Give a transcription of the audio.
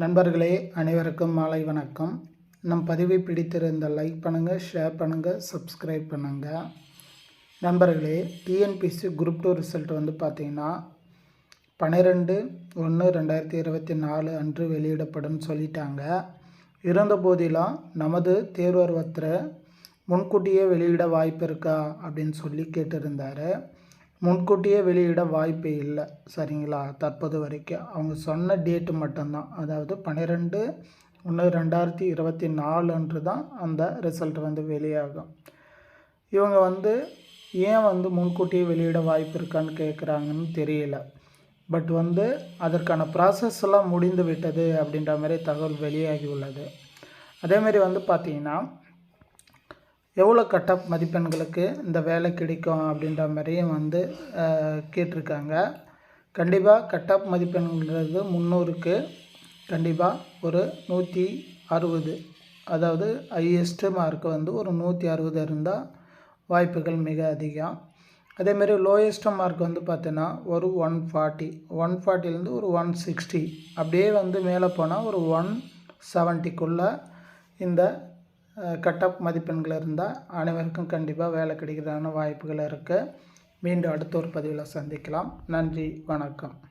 நண்பர்களே அனைவருக்கும் மாலை வணக்கம். நம் பதிவை பிடித்திருந்த லைக் பண்ணுங்கள் ஷேர் பண்ணுங்கள் சப்ஸ்கிரைப் பண்ணுங்கள் நண்பர்களே டிஎன்பிசி குரூப் டூ ரிசல்ட் வந்து பார்த்திங்கன்னா பன்னிரெண்டு ஒன்று ரெண்டாயிரத்தி இருபத்தி நாலு அன்று வெளியிடப்படும் சொல்லிட்டாங்க. இருந்த போதிலும் நமது ஒருத்தரை முன்கூட்டியே வெளியிட வாய்ப்பு இருக்கா? அப்படின்னு சொல்லி கேட்டிருந்தார். முன்கூட்டியே வெளியிட வாய்ப்பு இல்லை. சரிங்களா? தற்போது வரைக்கும். அவங்க சொன்ன டேட்டு மட்டும்தான். அதாவது பன்னிரெண்டு ஒன்று ரெண்டாயிரத்தி இருபத்தி நாலுன்று தான் அந்த ரிசல்ட் வந்து வெளியாகும். இவங்க வந்து ஏன் வந்து முன்கூட்டியே வெளியிட வாய்ப்பு இருக்கான்னு கேட்குறாங்கன்னு தெரியல. பட் வந்து அதற்கான ப்ராசஸ் எல்லாம் முடிந்து விட்டது அப்படின்ற மாதிரி தகவல் வெளியாகி உள்ளது. அதேமாரி வந்து பார்த்திங்கன்னா எவ்வளோ கட்டப் மதிப்பெண்களுக்கு இந்த வேலை கிடைக்கும் அப்படின்ற மாதிரியும் வந்து கேட்டிருக்காங்க. கண்டிப்பாக கட்டப் மதிப்பெண்கிறது முந்நூறுக்கு கண்டிப்பாக ஒரு நூற்றி அறுபது. அதாவது ஹையஸ்ட்டு மார்க் வந்து ஒரு நூற்றி அறுபது இருந்தால் வாய்ப்புகள் மிக அதிகம். அதேமாரி லோயஸ்ட்டு மார்க் வந்து பார்த்தீங்கன்னா ஒரு ஒன் ஃபார்ட்டி ஒன் ஃபார்ட்டிலேருந்து ஒரு ஒன் சிக்ஸ்டி அப்படியே வந்து மேலே போனால் ஒரு ஒன் செவன்ட்டிக்குள்ளே இந்த கட்டப் மதிப்பெண்கள் இருந்தால் அனைவருக்கும் கண்டிப்பாக வேலை கிடைக்கிறதான வாய்ப்புகள் இருக்குது. மீண்டும் அடுத்த ஒரு பதிவில் சந்திக்கலாம். நன்றி வணக்கம்.